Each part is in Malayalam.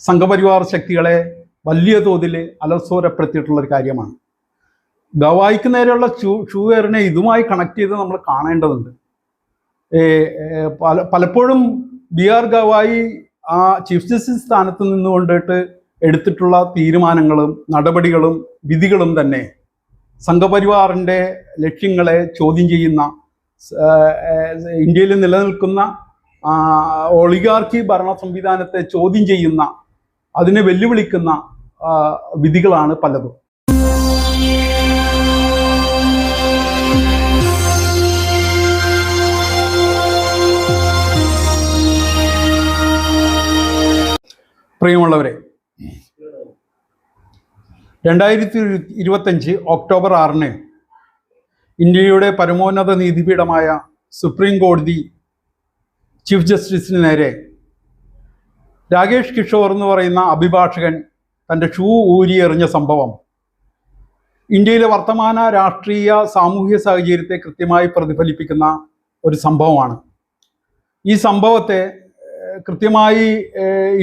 സംഘപരിവാർ ശക്തികളെ വലിയ തോതിൽ അലസോരപ്പെടുത്തിയിട്ടുള്ള ഒരു കാര്യമാണ്. ഗവായിക്ക് നേരെയുള്ള ഷൂ ഷൂ എയറിനെ ഇതുമായി കണക്ട് ചെയ്ത് നമ്മൾ കാണേണ്ടതുണ്ട്. പല പലപ്പോഴും ബി ആർ ഗവായി ആ ചീഫ് ജസ്റ്റിസ് സ്ഥാനത്ത് നിന്നുകൊണ്ടിട്ട് എടുത്തിട്ടുള്ള തീരുമാനങ്ങളും നടപടികളും വിധികളും തന്നെ സംഘപരിവാറിന്റെ ലക്ഷ്യങ്ങളെ ചോദ്യം ചെയ്യുന്ന ഇന്ത്യയിൽ നിലനിൽക്കുന്ന ഒളിഗാർക്കി ഭരണ സംവിധാനത്തെ ചോദ്യം ചെയ്യുന്ന അതിനെ വെല്ലുവിളിക്കുന്ന വിധികളാണ് പലതും. പ്രിയമുള്ളവരെ രണ്ടായിരത്തി ഇരുപത്തഞ്ച് ഒക്ടോബർ ആറിന് ഇന്ത്യയുടെ പരമോന്നത നീതിപീഠമായ സുപ്രീം കോടതി ചീഫ് ജസ്റ്റിസിന് നേരെ രാകേഷ് കിഷോർ എന്ന് പറയുന്ന അഭിഭാഷകൻ തന്റെ ഷൂ ഊരിയെറിഞ്ഞ സംഭവം. ഇന്ത്യയിലെ വർത്തമാന രാഷ്ട്രീയ സാമൂഹ്യ സാഹചര്യത്തെ കൃത്യമായി പ്രതിഫലിപ്പിക്കുന്ന ഒരു സംഭവമാണ്. ഈ സംഭവത്തെ കൃത്യമായി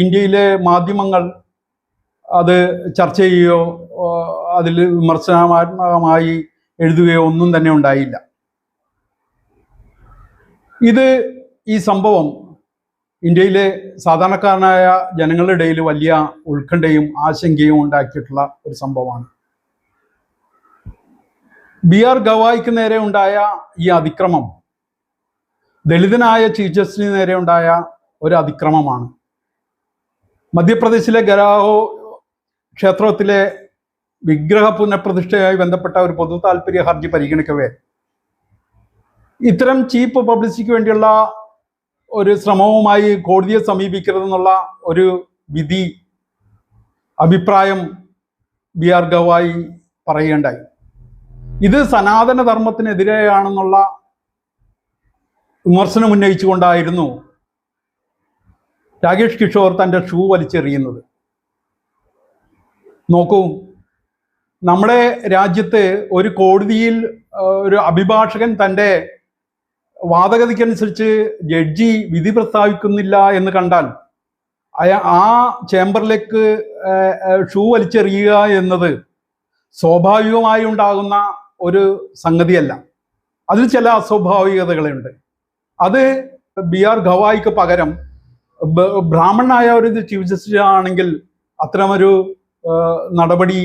ഇന്ത്യയിലെ മാധ്യമങ്ങൾ അത് ചർച്ച ചെയ്യുകയോ അതിൽ വിമർശനാത്മകമായി എഴുതുകയോ ഒന്നും തന്നെ ഉണ്ടായില്ല. ഇത് ഈ സംഭവം ഇന്ത്യയിലെ സാധാരണക്കാരനായ ജനങ്ങളുടെ ഇടയിൽ വലിയ ഉത്കണ്ഠയും ആശങ്കയും ഉണ്ടാക്കിയിട്ടുള്ള ഒരു സംഭവമാണ്. ബി ആർ ഗവായിക്ക് നേരെ ഉണ്ടായ ഈ അതിക്രമം ദളിതനായ ചീഫ് ജസ്റ്റിന് നേരെ ഉണ്ടായ ഒരു അതിക്രമമാണ്. മധ്യപ്രദേശിലെ ഗരാഹോ ക്ഷേത്രത്തിലെ വിഗ്രഹ പുനഃപ്രതിഷ്ഠയുമായി ബന്ധപ്പെട്ട ഒരു പൊതു താല്പര്യ ഹർജി പരിഗണിക്കവേ. ഇത്തരം ചീപ്പ് പബ്ലിസിറ്റിക്ക് വേണ്ടിയുള്ള ഒരു ശ്രമവുമായി കോടതിയെ സമീപിക്കരുതെന്നുള്ള ഒരു വിധി അഭിപ്രായം ബി ആർ ഗവായി പറയുകയുണ്ടായി. ഇത് സനാതന ധർമ്മത്തിനെതിരെയാണെന്നുള്ള വിമർശനം ഉന്നയിച്ചുകൊണ്ടായിരുന്നു രാകേഷ് കിഷോർ തന്റെ ഷൂ വലിച്ചെറിയുന്നത്. നോക്കൂ നമ്മുടെ രാജ്യത്ത് ഒരു കോടതിയിൽ ഒരു അഭിഭാഷകൻ തന്റെ വാദഗതിക്കനുസരിച്ച് ജഡ്ജി വിധി പ്രസ്താവിക്കുന്നില്ല എന്ന് കണ്ടാൽ ആ ചേംബറിലേക്ക് ഷൂ വലിച്ചെറിയുക എന്നത് സ്വാഭാവികമായി ഉണ്ടാകുന്ന ഒരു സംഗതിയല്ല. അതിൽ ചില അസ്വാഭാവികതകളുണ്ട്. അത് ബി ആർ ഗവായിക്ക് പകരം ബ്രാഹ്മണനായ ഒരു ചീഫ് ജസ്റ്റിസ് ആണെങ്കിൽ അത്തരമൊരു നടപടി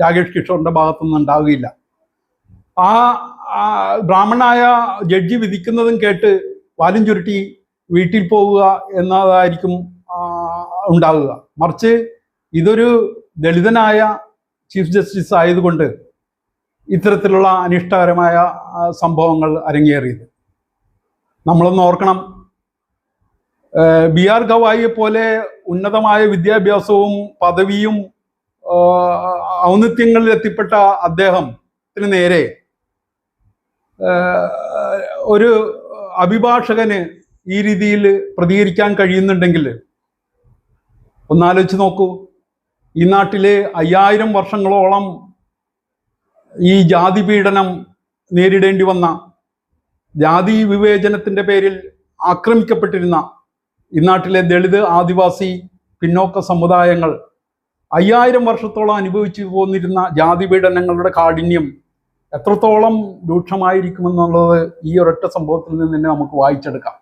രാകേഷ് കിഷോറിന്റെ ഭാഗത്തുനിന്ന് ഉണ്ടാവുകയില്ല ആ, ബ്രാഹ്മണനായ ജഡ്ജി വിധിക്കുന്നതും കേട്ട് വാലും ചുരുട്ടി വീട്ടിൽ പോവുക എന്നതായിരിക്കും ഉണ്ടാവുക. മറിച്ച് ഇതൊരു ദളിതനായ ചീഫ് ജസ്റ്റിസ് ആയതുകൊണ്ട് ഇത്തരത്തിലുള്ള അനിഷ്ടകരമായ സംഭവങ്ങൾ അരങ്ങേറിയത്. നമ്മളൊന്ന് ഓർക്കണം. ബി ആർ ഗവായിയെ പോലെ ഉന്നതമായ വിദ്യാഭ്യാസവും പദവിയും ഔന്നിത്യങ്ങളിൽ എത്തിപ്പെട്ട അദ്ദേഹത്തിന് നേരെ ഒരു അഭിഭാഷകന് ഈ രീതിയിൽ പ്രതികരിക്കാൻ കഴിയുന്നുണ്ടെങ്കിൽ ഒന്നാലോചിച്ച് നോക്കൂ. ഈ നാട്ടിലെ അയ്യായിരം വർഷങ്ങളോളം ഈ ജാതി പീഡനം നേരിടേണ്ടി വന്ന ജാതി വിവേചനത്തിന്റെ പേരിൽ ആക്രമിക്കപ്പെട്ടിരുന്ന ഈ നാട്ടിലെ ദളിത് ആദിവാസി പിന്നോക്ക സമുദായങ്ങൾ അയ്യായിരം വർഷത്തോളം അനുഭവിച്ചു പോന്നിരുന്ന ജാതി പീഡനങ്ങളുടെ കാഠിന്യം എത്രത്തോളം രൂക്ഷമായിരിക്കുമെന്നുള്ളത് ഈ ഒരൊറ്റ സംഭവത്തിൽ നിന്ന് തന്നെ നമുക്ക് വായിച്ചെടുക്കാം.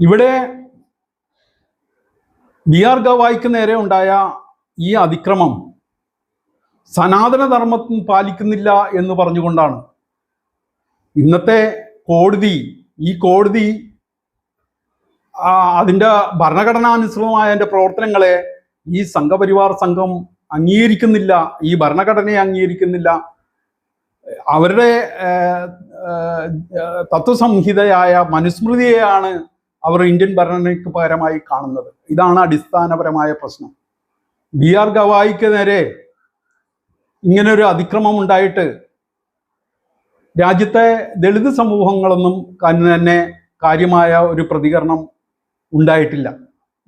ഇവിടെ ബി ആർ ഗവായിക്ക് നേരെ ഉണ്ടായ ഈ അതിക്രമം സനാതനധർമ്മം പാലിക്കുന്നില്ല എന്ന് പറഞ്ഞുകൊണ്ടാണ്. ഇന്നത്തെ കോടതി ഈ കോടതി അതിന്റെ ഭരണഘടനാനുസൃതമായ അതിന്റെ പ്രവർത്തനങ്ങളെ ഈ സംഘപരിവാർ സംഘം അംഗീകരിക്കുന്നില്ല ഈ ഭരണഘടനയെ അംഗീകരിക്കുന്നില്ല. അവരുടെ തത്വസംഹിതയായ മനുസ്മൃതിയെയാണ് അവർ ഇന്ത്യൻ ഭരണക്ക് പകരമായി കാണുന്നത്. ഇതാണ് അടിസ്ഥാനപരമായ പ്രശ്നം. ബി ആർ ഗവായിക്ക് നേരെ ഇങ്ങനെ ഒരു അതിക്രമം ഉണ്ടായിട്ട് രാജ്യത്തെ ദളിത് സമൂഹങ്ങളൊന്നും തന്നെ കാര്യമായ ഒരു പ്രതികരണം ഉണ്ടായിട്ടില്ല.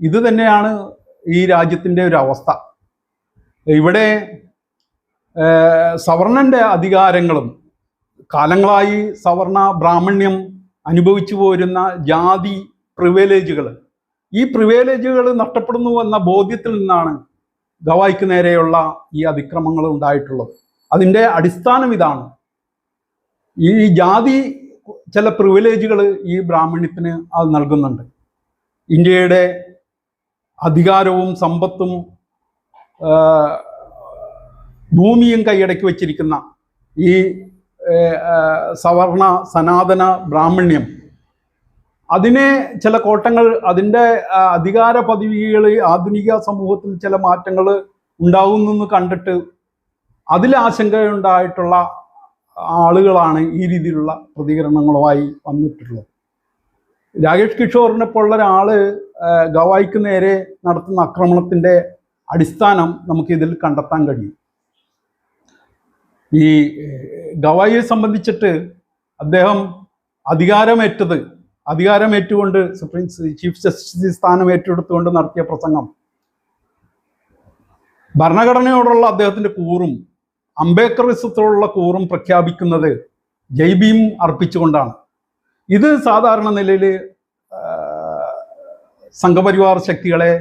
ഇത് തന്നെയാണ് ഈ രാജ്യത്തിന്റെ ഒരു അവസ്ഥ. ഇവിടെ സവർണന്റെ അധികാരങ്ങളും കാലങ്ങളായി സവർണ ബ്രാഹ്മണ്യം അനുഭവിച്ചു പോരുന്ന ജാതി പ്രിവിലേജുകൾ ഈ പ്രിവേലേജുകൾ നഷ്ടപ്പെടുന്നു എന്ന ബോധ്യത്തിൽ നിന്നാണ് ഗവായിക്ക് നേരെയുള്ള ഈ അതിക്രമങ്ങൾ ഉണ്ടായിട്ടുള്ളത്. അതിന്റെ അടിസ്ഥാനം ഇതാണ്. ഈ ജാതി ചില പ്രിവിലേജുകൾ ഈ ബ്രാഹ്മണ്യത്തിന് അത് നൽകുന്നുണ്ട്. ഇന്ത്യയുടെ അധികാരവും സമ്പത്തും ഭൂമിയും കൈയടക്കി വച്ചിരിക്കുന്ന ഈ സവർണ സനാതന ബ്രാഹ്മണ്യം. അതിനെ ചില കോട്ടങ്ങൾ അതിന്റെ അധികാര പദവികൾ ആധുനിക സമൂഹത്തിൽ ചില മാറ്റങ്ങൾ ഉണ്ടാകുന്നെന്ന് കണ്ടിട്ട് അതിൽ ആശങ്കയുണ്ടായിട്ടുള്ള ആളുകളാണ് ഈ രീതിയിലുള്ള പ്രതികരണങ്ങളുമായി വന്നിട്ടുള്ളത്. രാകേഷ് കിഷോറിനെ പോലുള്ള ഒരാൾ ആ, ഗവായിക്ക് നേരെ നടത്തുന്ന ആക്രമണത്തിന്റെ അടിസ്ഥാനം നമുക്കിതിൽ കണ്ടെത്താൻ കഴിയും. ഈ ഗവായിയെ സംബന്ധിച്ചിട്ട് അദ്ദേഹം അധികാരമേറ്റത് അധികാരമേറ്റുകൊണ്ട് സുപ്രീം ചീഫ് ജസ്റ്റിസ് സ്ഥാനം ഏറ്റെടുത്തുകൊണ്ട് നടത്തിയ പ്രസംഗം. ഭരണഘടനയോടുള്ള അദ്ദേഹത്തിന്റെ കൂറും അംബേദ്കറിസത്തോടുള്ള കൂറും പ്രഖ്യാപിക്കുന്നത് ജൈബീം അർപ്പിച്ചുകൊണ്ടാണ്. ഇത് സാധാരണ നിലയിൽ സംഘപരിവാർ ശക്തികളെ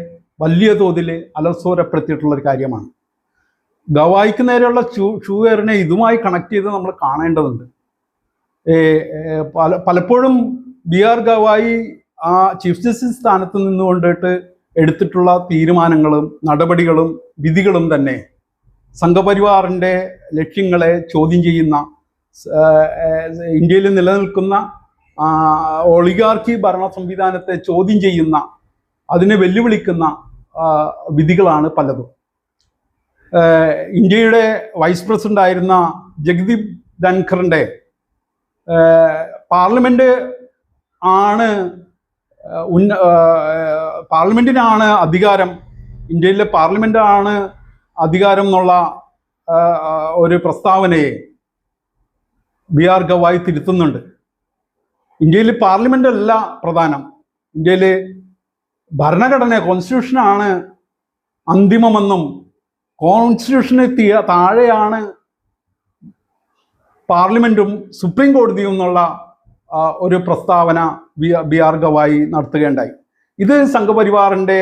വലിയ തോതിൽ അലസോരപ്പെടുത്തിയിട്ടുള്ള ഒരു കാര്യമാണ്. ഗവായിക്ക് നേരെയുള്ള ഷൂ ഷൂവേറിനെ ഇതുമായി കണക്ട് ചെയ്ത് നമ്മൾ കാണേണ്ടതുണ്ട്. പല പലപ്പോഴും ബി ആർ ഗവായി ആ ചീഫ് ജസ്റ്റിസ് സ്ഥാനത്ത് നിന്നുകൊണ്ടിട്ട് എടുത്തിട്ടുള്ള തീരുമാനങ്ങളും നടപടികളും വിധികളും തന്നെ സംഘപരിവാറിന്റെ ലക്ഷ്യങ്ങളെ ചോദ്യം ചെയ്യുന്ന ഇന്ത്യയിൽ നിലനിൽക്കുന്ന ഒളികാർക്കി ഭരണ സംവിധാനത്തെ ചോദ്യം ചെയ്യുന്ന അതിനെ വെല്ലുവിളിക്കുന്ന വിധികളാണ് പലതും. ഇന്ത്യയുടെ വൈസ് പ്രസിഡന്റ് ആയിരുന്ന ജഗദീപ് ധൻഖറിന്റെ പാർലമെന്റ് ആണ് ഉന്ന പാർലമെന്റിനാണ് അധികാരം ഇന്ത്യയിലെ പാർലമെന്റ് ആണ് അധികാരം എന്നുള്ള ഒരു പ്രസ്താവനയെ ബി ആർ ഗവായി തിരുത്തുന്നുണ്ട്. ഇന്ത്യയിൽ പാർലമെന്റ് അല്ല പ്രധാനം. ഇന്ത്യയിൽ ഭരണഘടന കോൺസ്റ്റിറ്റ്യൂഷനാണ് അന്തിമമെന്നും കോൺസ്റ്റിറ്റ്യൂഷന് താഴെയാണ് പാർലമെന്റും സുപ്രീം കോടതിയും എന്നുള്ള ഒരു പ്രസ്താവന ബി ആർ ഗവായി നടത്തുകയുണ്ടായി. ഇത് സംഘപരിവാറിന്റെ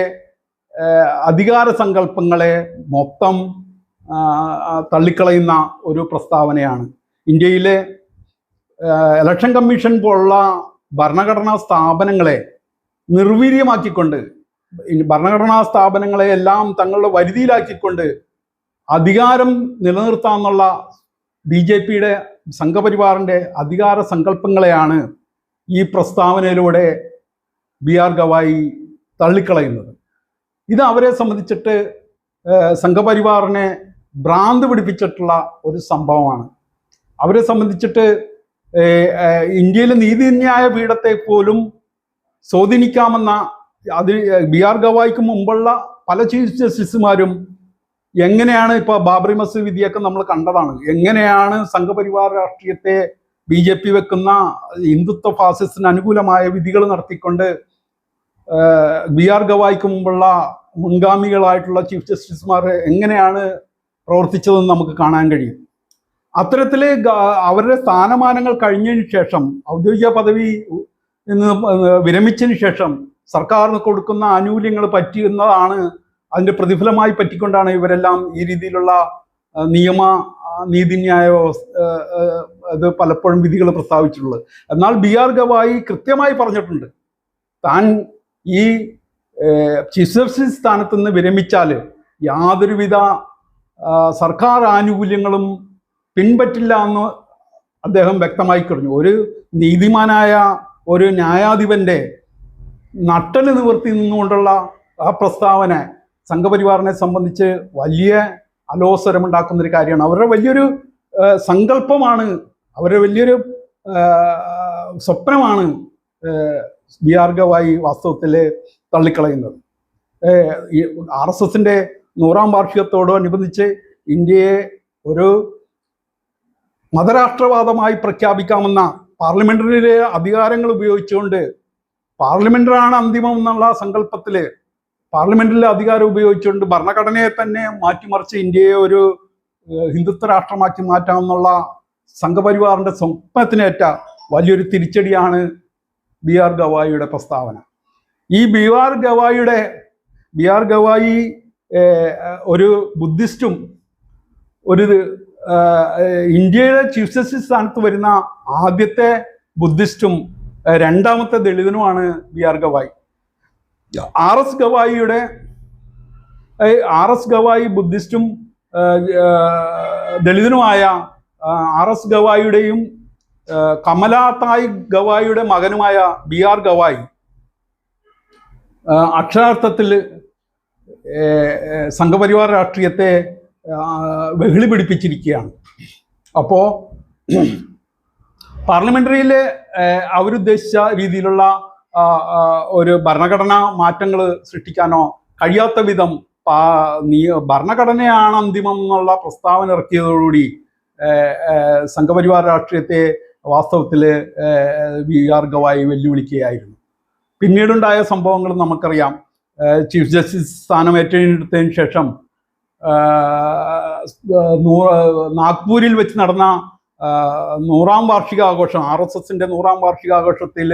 അധികാര സങ്കല്പങ്ങളെ മൊത്തം തള്ളിക്കളയുന്ന ഒരു പ്രസ്താവനയാണ്. ഇന്ത്യയിലെ ഇലക്ഷൻ കമ്മീഷൻ പോലുള്ള ഭരണഘടനാ സ്ഥാപനങ്ങളെ നിർവീര്യമാക്കിക്കൊണ്ട് ഭരണഘടനാ സ്ഥാപനങ്ങളെ എല്ലാം തങ്ങളുടെ വരുതിയിലാക്കിക്കൊണ്ട് അധികാരം നിലനിർത്താമെന്നുള്ള ബി ജെ പിയുടെ സംഘപരിവാറിന്റെ അധികാര സങ്കല്പങ്ങളെയാണ് ഈ പ്രസ്താവനയിലൂടെ ബി ആർ ഗവായി തള്ളിക്കളയുന്നത്. ഇത് അവരെ സംബന്ധിച്ചിട്ട് സംഘപരിവാറിനെ ഭ്രാന്ത് പിടിപ്പിച്ചിട്ടുള്ള ഒരു സംഭവമാണ്. അവരെ സംബന്ധിച്ചിട്ട് ഇന്ത്യയിലെ നീതിന്യായ പീഠത്തെ പോലും സ്വാധീനിക്കാമെന്ന അത് ബി ആർ ഗവായിക്ക് മുമ്പുള്ള പല ചീഫ് ജസ്റ്റിസുമാരും എങ്ങനെയാണ് ഇപ്പൊ ബാബറി മസ്ജിദ് വിധിയൊക്കെ നമ്മൾ കണ്ടതാണ്. എങ്ങനെയാണ് സംഘപരിവാർ രാഷ്ട്രീയത്തെ ബി ജെ പി വെക്കുന്ന ഹിന്ദുത്വ ഫാസിസ്റ്റിന് അനുകൂലമായ വിധികൾ നടത്തിക്കൊണ്ട് ബി ആർ ഗവായിക്ക് മുമ്പുള്ള മുൻഗാമികളായിട്ടുള്ള ചീഫ് ജസ്റ്റിസുമാർ എങ്ങനെയാണ് പ്രവർത്തിച്ചതെന്ന് നമുക്ക് കാണാൻ കഴിയും. അത്തരത്തിൽ അവരുടെ സ്ഥാനമാനങ്ങൾ കഴിഞ്ഞതിന് ശേഷം ഔദ്യോഗിക പദവി വിരമിച്ചതിന് ശേഷം സർക്കാരിന് കൊടുക്കുന്ന ആനുകൂല്യങ്ങൾ പറ്റിയുന്നതാണ് അതിന്റെ പ്രതിഫലമായി പറ്റിക്കൊണ്ടാണ് ഇവരെല്ലാം ഈ രീതിയിലുള്ള നിയമ നീതിന്യായ അത് പലപ്പോഴും വിധികൾ പ്രസ്താവിച്ചിട്ടുള്ളത്. എന്നാൽ ബി ആർ ഗവായി കൃത്യമായി പറഞ്ഞിട്ടുണ്ട്. താൻ ഈ ചീഫ് ജസ്റ്റിസ് സ്ഥാനത്ത് നിന്ന് വിരമിച്ചാൽ യാതൊരുവിധ സർക്കാർ ആനുകൂല്യങ്ങളും പിൻപറ്റില്ല എന്ന് അദ്ദേഹം വ്യക്തമായി കഴിഞ്ഞു ഒരു നീതിമാനായ ഒരു ന്യായാധിപന്റെ നട്ടൽ നിവർത്തി നിന്നുകൊണ്ടുള്ള ആ പ്രസ്താവന സംഘപരിവാറിനെ സംബന്ധിച്ച് വലിയ അലോസരമുണ്ടാക്കുന്ന ഒരു കാര്യമാണ്. അവരുടെ വലിയൊരു സങ്കല്പമാണ് അവരുടെ വലിയൊരു സ്വപ്നമാണ് ബി ആർ ഗവായി വാസ്തവത്തിൽ തള്ളിക്കളയുന്നത്. ആർ എസ് എസിന്റെ നൂറാം വാർഷികത്തോടനുബന്ധിച്ച് ഇന്ത്യയെ ഒരു മതരാഷ്ട്രവാദമായി പ്രഖ്യാപിക്കാമെന്ന പാർലമെന്ററിയിലെ അധികാരങ്ങൾ ഉപയോഗിച്ചുകൊണ്ട് പാർലമെന്റാണ് അന്തിമം എന്നുള്ള സങ്കല്പത്തിൽ പാർലമെന്റിലെ അധികാരം ഉപയോഗിച്ചുകൊണ്ട് ഭരണഘടനയെ തന്നെ മാറ്റിമറിച്ച് ഇന്ത്യയെ ഒരു ഹിന്ദുത്വ രാഷ്ട്രമാക്കി മാറ്റാമെന്നുള്ള സംഘപരിവാറിന്റെ സ്വപ്നത്തിനേറ്റ വലിയൊരു തിരിച്ചടിയാണ് ബി ആർ ഗവായിയുടെ പ്രസ്താവന. ഈ ബി ആർ ഗവായിയുടെ ബി ആർ ഗവായി ഒരു ബുദ്ധിസ്റ്റും ഒരു ഇന്ത്യയുടെ ചീഫ് ജസ്റ്റിസ് സ്ഥാനത്ത് വരുന്ന ആദ്യത്തെ ബുദ്ധിസ്റ്റും രണ്ടാമത്തെ ദളിതനുമാണ് B R Gavai. R S ഗവായിയുടെ R S Gavai ബുദ്ധിസ്റ്റും ദളിതനുമായ ആർ എസ് ഗവായിയുടെയും കമലാതായ് തായ് ഗവായിയുടെ മകനുമായ ബി ആർ ഗവായി അക്ഷരാർത്ഥത്തിൽ സംഘപരിവാർ രാഷ്ട്രീയത്തെ ബഹിളി പിടിപ്പിച്ചിരിക്കുകയാണ് അപ്പോൾ പാർലമെന്ററിയിൽ അവരുദ്ദേശിച്ച രീതിയിലുള്ള ഒരു ഭരണഘടനാ മാറ്റങ്ങൾ സൃഷ്ടിക്കാനോ കഴിയാത്ത വിധം ഭരണഘടനയാണ് അന്തിമം എന്നുള്ള പ്രസ്താവന ഇറക്കിയതോടുകൂടി സംഘപരിവാർ രാഷ്ട്രീയത്തെ വാസ്തവത്തിൽ വി ആർ ഗവായി വെല്ലുവിളിക്കുകയായിരുന്നു. പിന്നീടുണ്ടായ സംഭവങ്ങൾ നമുക്കറിയാം. ചീഫ് ജസ്റ്റിസ് സ്ഥാനം ഏറ്റെടുത്തതിന് ശേഷം നാഗ്പൂരിൽ വെച്ച് നടന്ന നൂറാം വാർഷികാഘോഷം ആർ എസ് എസിന്റെ നൂറാം വാർഷികാഘോഷത്തിൽ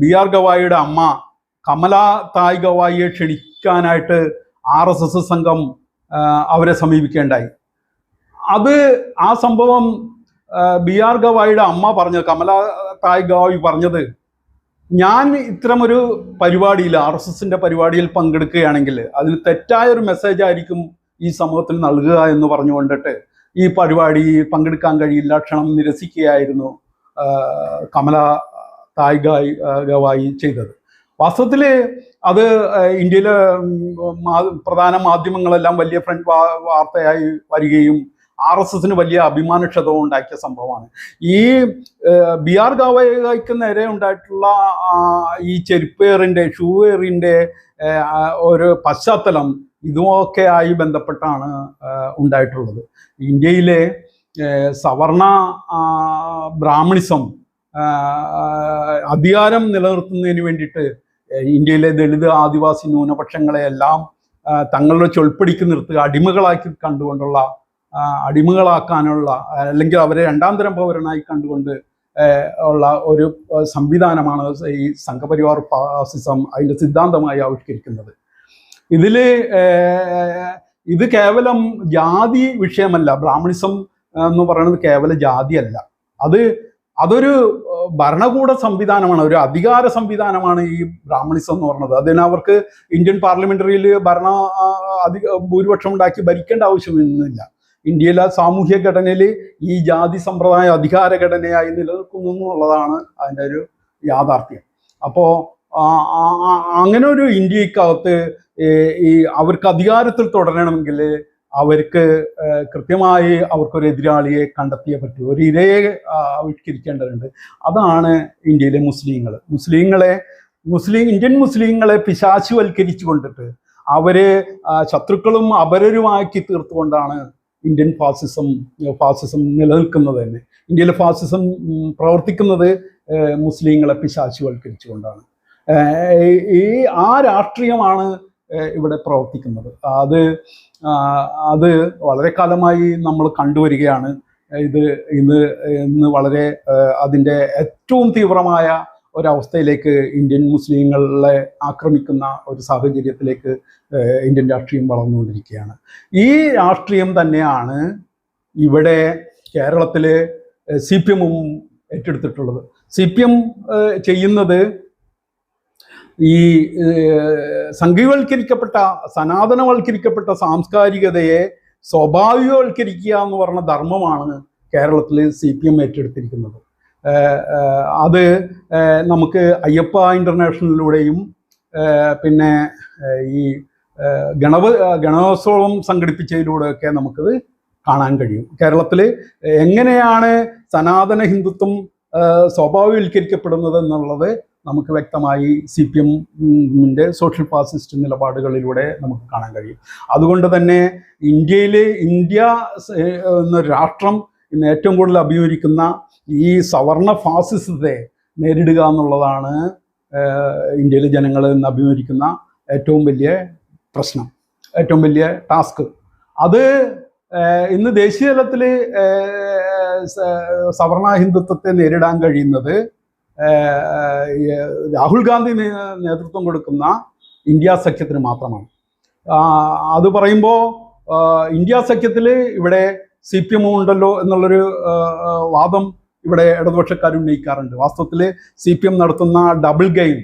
ബി ആർ ഗവായിയുടെ അമ്മ കമല തായ് ഗവായിയെ ക്ഷണിക്കാനായിട്ട് ആർ എസ് എസ് സംഘം അവരെ സമീപിക്കേണ്ടായി. അത് ആ സംഭവം ബി ആർ ഗവായിയുടെ അമ്മ പറഞ്ഞത് കമല തായ് ഗവായി പറഞ്ഞത് ഞാൻ ഇത്തരമൊരു പരിപാടിയിൽ ആർ എസ് എസിന്റെ പരിപാടിയിൽ പങ്കെടുക്കുകയാണെങ്കിൽ അതിൽ തെറ്റായ ഒരു മെസ്സേജ് ആയിരിക്കും ഈ സമൂഹത്തിൽ നൽകുക എന്ന് പറഞ്ഞുകൊണ്ടിട്ട് ഈ പരിപാടി പങ്കെടുക്കാൻ കഴിയില്ല ക്ഷണം നിരസിക്കുകയായിരുന്നു കമല തായ്ഗായ് ഗവായി ചെയ്തത്. വാസ്തവത്തിൽ അത് ഇന്ത്യയിലെ പ്രധാന മാധ്യമങ്ങളെല്ലാം വലിയ ഫ്രണ്ട് വാർത്തയായി വരികയും ആർ എസ് എസിന് വലിയ അഭിമാനക്ഷതവും ഉണ്ടാക്കിയ സംഭവമാണ്. ഈ ബി ആർ ഗാവയ്ക്ക് നേരെ ഉണ്ടായിട്ടുള്ള ഈ ചെരുപ്പേറിന്റെ ഷൂവേറിന്റെ ഒരു പശ്ചാത്തലം ഇതുമൊക്കെ ആയി ബന്ധപ്പെട്ടാണ് ഉണ്ടായിട്ടുള്ളത്. ഇന്ത്യയിലെ സവർണ ബ്രാഹ്മണിസം അധികാരം നിലനിർത്തുന്നതിന് വേണ്ടിയിട്ട് ഇന്ത്യയിലെ ദളിത് ആദിവാസി ന്യൂനപക്ഷങ്ങളെ എല്ലാം തങ്ങളുടെ ചൊൽപ്പടിക്ക് നിർത്തുക അടിമകളാക്കി കണ്ടുകൊണ്ടുള്ള അടിമകളാക്കാനുള്ള അല്ലെങ്കിൽ അവരെ രണ്ടാം തരം പൗരനായി കണ്ടുകൊണ്ട് ഉള്ള ഒരു സംവിധാനമാണ് ഈ സംഘപരിവാർ ഫാസിസം അതിന്റെ സിദ്ധാന്തമായി ആവിഷ്കരിക്കുന്നത്. ഇതിൽ ഇത് കേവലം ജാതി വിഷയമല്ല. ബ്രാഹ്മണിസം എന്ന് പറയുന്നത് കേവല ജാതിയല്ല. അത് അതൊരു ഭരണകൂട സംവിധാനമാണ്. ഒരു അധികാര സംവിധാനമാണ് ഈ ബ്രാഹ്മണിസം എന്ന് പറയുന്നത്. അതിന് അവർക്ക് ഇന്ത്യൻ പാർലമെന്ററിയിൽ ഭരണ അധിക ഭൂരിപക്ഷം ഉണ്ടാക്കി ഭരിക്കേണ്ട ആവശ്യമൊന്നുമില്ല. ഇന്ത്യയിലെ സാമൂഹ്യ ഘടനയിൽ ഈ ജാതി സമ്പ്രദായ അധികാര ഘടനയായി നിലനിൽക്കുന്നു എന്നുള്ളതാണ് അതിന്റെ ഒരു യാഥാർത്ഥ്യം. അപ്പോൾ അങ്ങനെ ഒരു ഇന്ത്യക്കകത്ത് ഈ അവർക്ക് അധികാരത്തിൽ തുടരണമെങ്കിൽ അവർക്ക് കൃത്യമായി അവർക്കൊരു എതിരാളിയെ കണ്ടെത്തിയേ പറ്റൂ. ഒരു ഇരയെ ആവിഷ്കരിക്കേണ്ടതുണ്ട് അതാണ് ഇന്ത്യയിലെ മുസ്ലിങ്ങൾ. മുസ്ലിങ്ങളെ മുസ്ലിം ഇന്ത്യൻ മുസ്ലിങ്ങളെ പിശാശുവൽക്കരിച്ചു കൊണ്ടിട്ട് അവരെ ശത്രുക്കളും അപരരുമാക്കി തീർത്തുകൊണ്ടാണ് ഇന്ത്യൻ ഫാസിസം ഫാസിസം നിലനിൽക്കുന്നത് തന്നെ. ഇന്ത്യയിലെ ഫാസിസം പ്രവർത്തിക്കുന്നത് മുസ്ലിങ്ങളെ പിശാചുവൽക്കരിച്ചുകൊണ്ടാണ്. ഏഹ്, ഈ ആ രാഷ്ട്രീയമാണ് ഇവിടെ പ്രവർത്തിക്കുന്നത്. അത് അത് വളരെ കാലമായി നമ്മൾ കണ്ടുവരികയാണ്. ഇത് ഇന്ന് ഇന്ന് വളരെ അതിന്റെ ഏറ്റവും തീവ്രമായ ഒരവസ്ഥയിലേക്ക് ഇന്ത്യൻ മുസ്ലിങ്ങളെ ആക്രമിക്കുന്ന ഒരു സാഹചര്യത്തിലേക്ക് ഇന്ത്യൻ രാഷ്ട്രീയം വളർന്നുകൊണ്ടിരിക്കുകയാണ്. ഈ രാഷ്ട്രീയം തന്നെയാണ് ഇവിടെ കേരളത്തിൽ സി പി എമ്മും ഏറ്റെടുത്തിട്ടുള്ളത്. സി പി എം ചെയ്യുന്നത് ഈ സംഘീവൽക്കരിക്കപ്പെട്ട സനാതനവൽക്കരിക്കപ്പെട്ട സാംസ്കാരികതയെ സ്വാഭാവികവൽക്കരിക്കുക എന്ന് പറഞ്ഞ ധർമ്മമാണ് കേരളത്തിൽ സി പി എം ഏറ്റെടുത്തിരിക്കുന്നത്. അത് നമുക്ക് അയ്യപ്പ ഇന്റർനാഷണലിലൂടെയും പിന്നെ ഈ ഗണവ ഗണോത്സവം സംഘടിപ്പിച്ചതിലൂടെയൊക്കെ നമുക്കത് കാണാൻ കഴിയും. കേരളത്തിൽ എങ്ങനെയാണ് സനാതന ഹിന്ദുത്വം സ്വാഭാവികവൽക്കരിക്കപ്പെടുന്നത് എന്നുള്ളത് നമുക്ക് വ്യക്തമായി സി പി എമ്മിന്റെ സോഷ്യൽ ഫാസിസ്റ്റ് നിലപാടുകളിലൂടെ നമുക്ക് കാണാൻ കഴിയും. അതുകൊണ്ട് തന്നെ ഇന്ത്യയിൽ ഇന്ത്യ എന്ന രാഷ്ട്രം ഇന്ന് ഏറ്റവും കൂടുതൽ അഭിമുഖിക്കുന്ന ഈ സവർണ ഫാസിസത്തെ നേരിടുക എന്നുള്ളതാണ് ഇന്ത്യയിലെ ജനങ്ങൾ ഇന്ന് അഭിമുഖിക്കുന്ന ഏറ്റവും വലിയ പ്രശ്നം ഏറ്റവും വലിയ ടാസ്ക് അത് ഇന്ന് ദേശീയ തലത്തിൽ സവർണ ഹിന്ദുത്വത്തെ നേരിടാൻ കഴിയുന്നത് രാഹുൽ ഗാന്ധി നേതൃത്വം കൊടുക്കുന്ന ഇന്ത്യ സഖ്യത്തിന് മാത്രമാണ്. അത് പറയുമ്പോൾ ഇന്ത്യ സഖ്യത്തിൽ ഇവിടെ സി പി എം ഉണ്ടല്ലോ എന്നുള്ളൊരു വാദം ഇവിടെ ഇടതുപക്ഷക്കാർ ഉന്നയിക്കാറുണ്ട്. വാസ്തവത്തിൽ സി പി എം നടത്തുന്ന ഡബിൾ ഗെയിം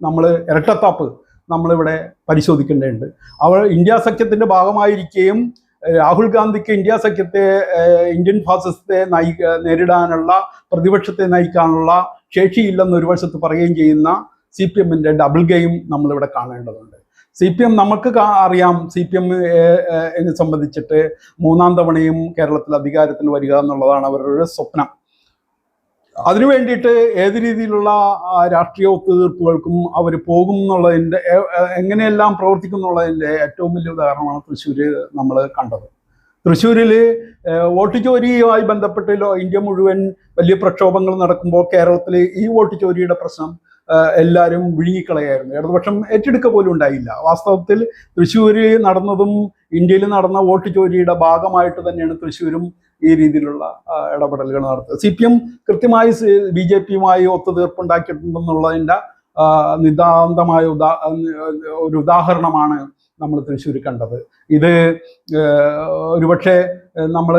നമ്മൾ ഇരട്ടത്താപ്പ് നമ്മളിവിടെ പരിശോധിക്കേണ്ടതുണ്ട്. അവർ ഇന്ത്യ സഖ്യത്തിന്റെ ഭാഗമായിരിക്കുകയും രാഹുൽ ഗാന്ധിക്ക് ഇന്ത്യ സഖ്യത്തെ ഇന്ത്യൻ ഫാസിസത്തെ നയി നേരിടാനുള്ള പ്രതിപക്ഷത്തെ നയിക്കാനുള്ള ശേഷിയില്ലെന്ന് ഒരു വശത്ത് പറയുകയും ചെയ്യുന്ന സി പി എമ്മിന്റെ ഡബിൾ ഗെയിം നമ്മളിവിടെ കാണേണ്ടതുണ്ട്. സി പി എം നമുക്ക് അറിയാം സി പി എം സംബന്ധിച്ചിട്ട് മൂന്നാം തവണയും കേരളത്തിൽ അധികാരത്തിൽ വരിക എന്നുള്ളതാണ് അവരുടെ സ്വപ്നം. അതിനു വേണ്ടിയിട്ട് ഏത് രീതിയിലുള്ള രാഷ്ട്രീയ ഒത്തുതീർപ്പുകൾക്കും അവർ പോകും എന്നുള്ളതിന്റെ എങ്ങനെയെല്ലാം പ്രവർത്തിക്കും എന്നുള്ളതിന്റെ ഏറ്റവും വലിയ ഉദാഹരണമാണ് തൃശ്ശൂർ നമ്മൾ കണ്ടത്. തൃശ്ശൂരിൽ വോട്ട് ചോരിയുമായി ബന്ധപ്പെട്ട് ഇന്ത്യ മുഴുവൻ വലിയ പ്രക്ഷോഭങ്ങൾ നടക്കുമ്പോൾ കേരളത്തിൽ ഈ വോട്ട് ചോരിയുടെ പ്രശ്നം എല്ലാവരും വിഴുങ്ങിക്കളയായിരുന്നു. ഇടതുപക്ഷം ഏറ്റെടുക്ക പോലും ഉണ്ടായില്ല. വാസ്തവത്തിൽ തൃശ്ശൂർ നടന്നതും ഇന്ത്യയിൽ നടന്ന വോട്ട് ചോരിയുടെ ഭാഗമായിട്ട് തന്നെയാണ് തൃശ്ശൂരും ഈ രീതിയിലുള്ള ഇടപെടലുകൾ നടത്തുക. സി പി എം കൃത്യമായി ബി ജെ പിയുമായി ഒത്തുതീർപ്പുണ്ടാക്കിയിട്ടുണ്ടെന്നുള്ളതിന്റെ നിതാന്തമായ ഉദാ ഒരു ഉദാഹരണമാണ് നമ്മൾ തൃശ്ശൂർ കണ്ടത്. ഇത് ഒരുപക്ഷെ നമ്മൾ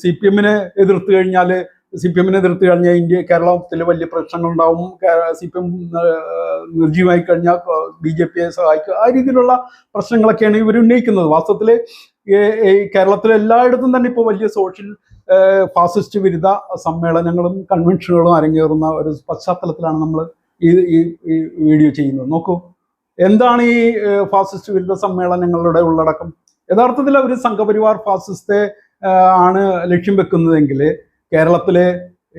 സി പി എമ്മിനെ എതിർത്ത് കഴിഞ്ഞാൽ സി പി എമ്മിനെ എതിർത്ത് കഴിഞ്ഞാൽ ഇന്ത്യ കേരളത്തിൽ വലിയ പ്രശ്നങ്ങൾ ഉണ്ടാവും സി പി എം നിർജീവമായി കഴിഞ്ഞാൽ ബി ജെ പിയെ സഹായിക്കുക. ആ രീതിയിലുള്ള പ്രശ്നങ്ങളൊക്കെയാണ് ഇവർ ഉന്നയിക്കുന്നത്. വാസ്തവത്തിൽ കേരളത്തിലെ എല്ലായിടത്തും തന്നെ ഇപ്പോൾ വലിയ സോഷ്യൽ ഫാസിസ്റ്റ് വിരുദ്ധ സമ്മേളനങ്ങളും കൺവെൻഷനുകളും അരങ്ങേറുന്ന ഒരു പശ്ചാത്തലത്തിലാണ് നമ്മൾ ഈ ഈ വീഡിയോ ചെയ്യുന്നത്. നോക്കൂ. എന്താണ് ഈ ഫാസിസ്റ്റ് വിരുദ്ധ സമ്മേളനങ്ങളുടെ ഉള്ളടക്കം? യഥാർത്ഥത്തിൽ അവർ സംഘപരിവാർ ഫാസിസ്റ്റെ ആണ് ലക്ഷ്യം വെക്കുന്നതെങ്കിൽ കേരളത്തിലെ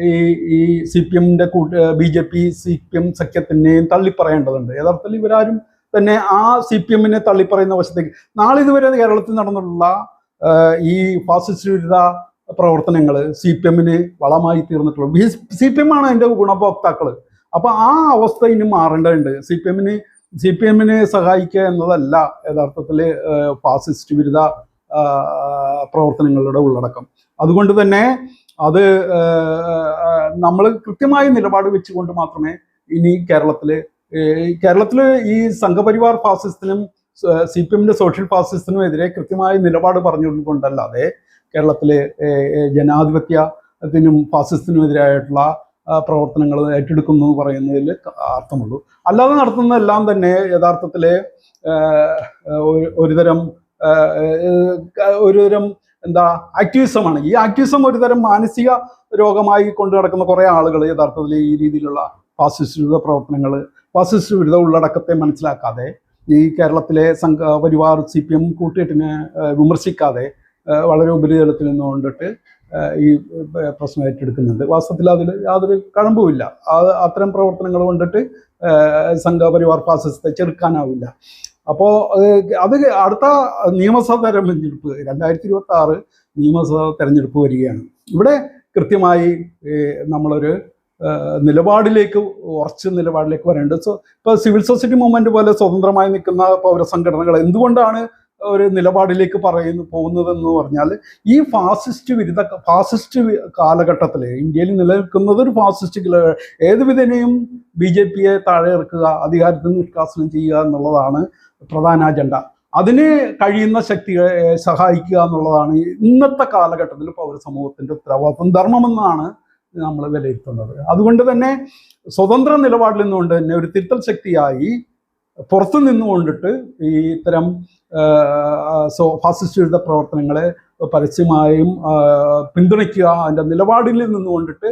ഈ ഈ സി പി എമ്മിന്റെ കൂട്ട് B J P C P M സഖ്യത്തിനെയും തള്ളിപ്പറയേണ്ടതുണ്ട്. യഥാർത്ഥത്തിൽ ഇവരാരും തന്നെ ആ സി പി എമ്മിനെ തള്ളിപ്പറയുന്ന വശത്തേക്ക് നാളെ ഇതുവരെ കേരളത്തിൽ നടന്നുള്ള ഈ ഫാസിസ്റ്റ് വിരുദ്ധ പ്രവർത്തനങ്ങൾ സി പി എമ്മിന് വളമായി തീർന്നിട്ടുള്ളൂ സി പി എം ആണ് അതിന്റെ ഗുണഭോക്താക്കൾ അപ്പോൾ ആ അവസ്ഥ ഇനി മാറേണ്ടതുണ്ട്. സി പി എമ്മിന് സി പി എമ്മിനെ സഹായിക്കുക എന്നതല്ല യഥാർത്ഥത്തിൽ ഫാസിസ്റ്റ് വിരുദ്ധ പ്രവർത്തനങ്ങളുടെ ഉള്ളടക്കം. അതുകൊണ്ട് തന്നെ അത് നമ്മൾ കൃത്യമായ നിലപാട് വെച്ചുകൊണ്ട് മാത്രമേ ഇനി കേരളത്തിൽ കേരളത്തിൽ ഈ സംഘപരിവാർ ഫാസിസ്റ്റിനും സി പി എമ്മിന്റെ സോഷ്യൽ ഫാസിസ്റ്റിനും എതിരെ കൃത്യമായ നിലപാട് പറഞ്ഞുകൊണ്ടല്ലാതെ കേരളത്തിലെ ജനാധിപത്യത്തിനും ഫാസിസ്റ്റിനും എതിരായിട്ടുള്ള പ്രവർത്തനങ്ങൾ ഏറ്റെടുക്കുന്നു എന്ന് പറയുന്നതിൽ അർത്ഥമുള്ളൂ. അല്ലാതെ നടത്തുന്നതെല്ലാം തന്നെ യഥാർത്ഥത്തിൽ ഒരുതരം ഒരുതരം എന്താ ആക്ടിവിസമാണ് ഈ ആക്ടിവിസം ഒരുതരം മാനസിക രോഗമായി കൊണ്ടു നടക്കുന്ന കുറേ ആളുകൾ യഥാർത്ഥത്തിൽ ഈ രീതിയിലുള്ള ഫാസിസ്റ്റ് വിരുദ്ധ പ്രവർത്തനങ്ങൾ ഫാസിസ്റ്റ് വിരുദ്ധ ഉള്ളടക്കത്തെ മനസ്സിലാക്കാതെ ഈ കേരളത്തിലെ Sangh Parivar C P M കൂട്ടുകെട്ടിനെ വിമർശിക്കാതെ വളരെ ഉപരിതലത്തിൽ നിന്നുകൊണ്ടിട്ട് ഈ പ്രശ്നം ഏറ്റെടുക്കുന്നുണ്ട്. വാസ്തവത്തിൽ അതിൽ യാതൊരു കഴമ്പുമില്ല. അത് അത്തരം പ്രവർത്തനങ്ങൾ കൊണ്ടിട്ട് സംഘപരിവാർ ഫാസിസത്തെ ചെറുക്കാനാവില്ല. അപ്പോൾ അത് അടുത്ത നിയമസഭാ തെരഞ്ഞെടുപ്പ് രണ്ടായിരത്തി ഇരുപത്തി ആറ് നിയമസഭാ തെരഞ്ഞെടുപ്പ് വരികയാണ്. ഇവിടെ കൃത്യമായി നമ്മളൊരു നിലപാടിലേക്ക് ഉറച്ച നിലപാടിലേക്ക് വരേണ്ടത്. സോ ഇപ്പോൾ സിവിൽ സൊസൈറ്റി മൂവ്മെന്റ് പോലെ സ്വതന്ത്രമായി നിൽക്കുന്ന പൗരസംഘടനകൾ എന്തുകൊണ്ടാണ് ഒരു നിലപാടിലേക്ക് പറയുന്നു പോകുന്നതെന്ന് പറഞ്ഞാൽ ഈ ഫാസിസ്റ്റ് വിരുദ്ധ ഫാസിസ്റ്റ് കാലഘട്ടത്തിൽ ഇന്ത്യയിൽ നിലനിൽക്കുന്നത് ഒരു ഫാസിസ്റ്റ് ഏത് വിധേനയും ബി ജെ പിയെ താഴെ ഇറക്കുക അധികാരത്തിൽ നിഷ്കാസനം ചെയ്യുക എന്നുള്ളതാണ് പ്രധാന അജണ്ട അതിന് കഴിയുന്ന ശക്തികളെ സഹായിക്കുക എന്നുള്ളതാണ് ഇന്നത്തെ കാലഘട്ടത്തിൽ പൗരസമൂഹത്തിന്റെ ഉത്തരവാദിത്വം. ധർമ്മമെന്നാണ് നമ്മൾ വിലയിരുത്തുന്നത്. അതുകൊണ്ട് തന്നെ സ്വതന്ത്ര നിലപാടിൽ നിന്നുകൊണ്ട് തന്നെ ഒരു തിരുത്തൽ ശക്തിയായി പുറത്തു നിന്നുകൊണ്ടിട്ട് ഈ ഇത്തരം സോ ഫാസിസ്റ്റ് വിരുദ്ധ പ്രവർത്തനങ്ങളെ പരസ്യമായും പിന്തുണയ്ക്കുക അതിന്റെ നിലപാടിൽ നിന്നുകൊണ്ടിട്ട്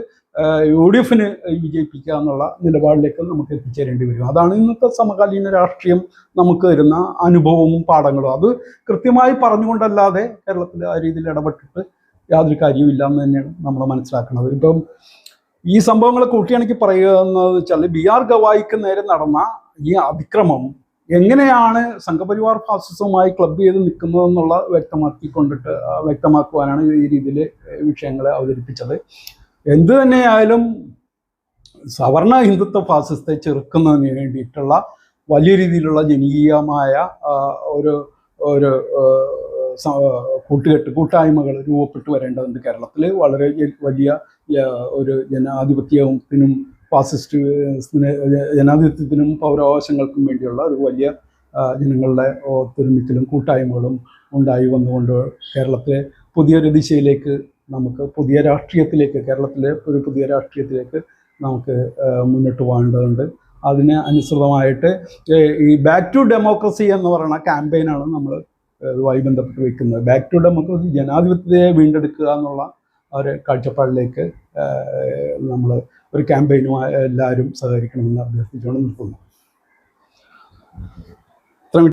യു ഡി എഫിന് വിജയിപ്പിക്കുക എന്നുള്ള നിലപാടിലേക്ക് നമുക്ക് എത്തിച്ചേരേണ്ടി വരും. അതാണ് ഇന്നത്തെ സമകാലീന രാഷ്ട്രീയം നമുക്ക് തരുന്ന അനുഭവവും പാഠങ്ങളും. അത് കൃത്യമായി പറഞ്ഞുകൊണ്ടല്ലാതെ കേരളത്തിൽ ആ രീതിയിൽ ഇടപെട്ടിട്ട് യാതൊരു കാര്യവും എന്ന് തന്നെയാണ് നമ്മൾ മനസ്സിലാക്കുന്നത്. ഇപ്പം ഈ സംഭവങ്ങളെ കൂട്ടിയാണെങ്കിൽ പറയുക എന്ന് വെച്ചാൽ ബി ആർ ഗവായിക്ക് നേരെ നടന്ന ഈ അതിക്രമം എങ്ങനെയാണ് സംഘപരിവാർ ഫാസിസവുമായി ക്ലബ് ചെയ്ത് നിൽക്കുന്നതെന്നുള്ള വ്യക്തമാക്കിക്കൊണ്ടിട്ട് വ്യക്തമാക്കുവാനാണ് ഈ രീതിയിൽ വിഷയങ്ങൾ അവതരിപ്പിച്ചത്. എന്തു തന്നെയായാലും സവർണ ഹിന്ദുത്വ ഫാസിസത്തെ ചെറുക്കുന്നതിന് വേണ്ടിയിട്ടുള്ള വലിയ രീതിയിലുള്ള ജനകീയമായ ഒരു ഒരു കൂട്ടുകെട്ട് കൂട്ടായ്മകൾ രൂപപ്പെട്ടു വരേണ്ടതുണ്ട് കേരളത്തിൽ വളരെ വലിയ ഒരു ജനാധിപത്യത്തിനും ഫാസിസ്റ്റ് ജനാധിപത്യത്തിനും പൗരാവകാശങ്ങൾക്കും വേണ്ടിയുള്ള ഒരു വലിയ ജനങ്ങളുടെ ഒത്തൊരുമിക്കലും കൂട്ടായ്മകളും ഉണ്ടായി വന്നുകൊണ്ട് കേരളത്തിലെ പുതിയൊരു ദിശയിലേക്ക് നമുക്ക് പുതിയ രാഷ്ട്രീയത്തിലേക്ക് കേരളത്തിലെ ഒരു പുതിയ രാഷ്ട്രീയത്തിലേക്ക് നമുക്ക് മുന്നിട്ട് പോകേണ്ടതുണ്ട്. അതിന് അനുസൃതമായിട്ട് ഈ ബാക്ക് ടു ഡെമോക്രസി എന്ന് പറയുന്ന ക്യാമ്പയിനാണ് നമ്മൾ ഇതുമായി ബന്ധപ്പെട്ട് വയ്ക്കുന്നത് ബാക്ക് ടു ഡെമോക്രസി ജനാധിപത്യത്തെ വീണ്ടെടുക്കുക എന്നുള്ള ഒരു കാഴ്ചപ്പാടിലേക്ക് നമ്മൾ ഒരു ക്യാമ്പയിനുമായി എല്ലാവരും സഹകരിക്കണമെന്ന് അഭ്യർത്ഥിച്ചുകൊണ്ട് നിർത്തുന്നു.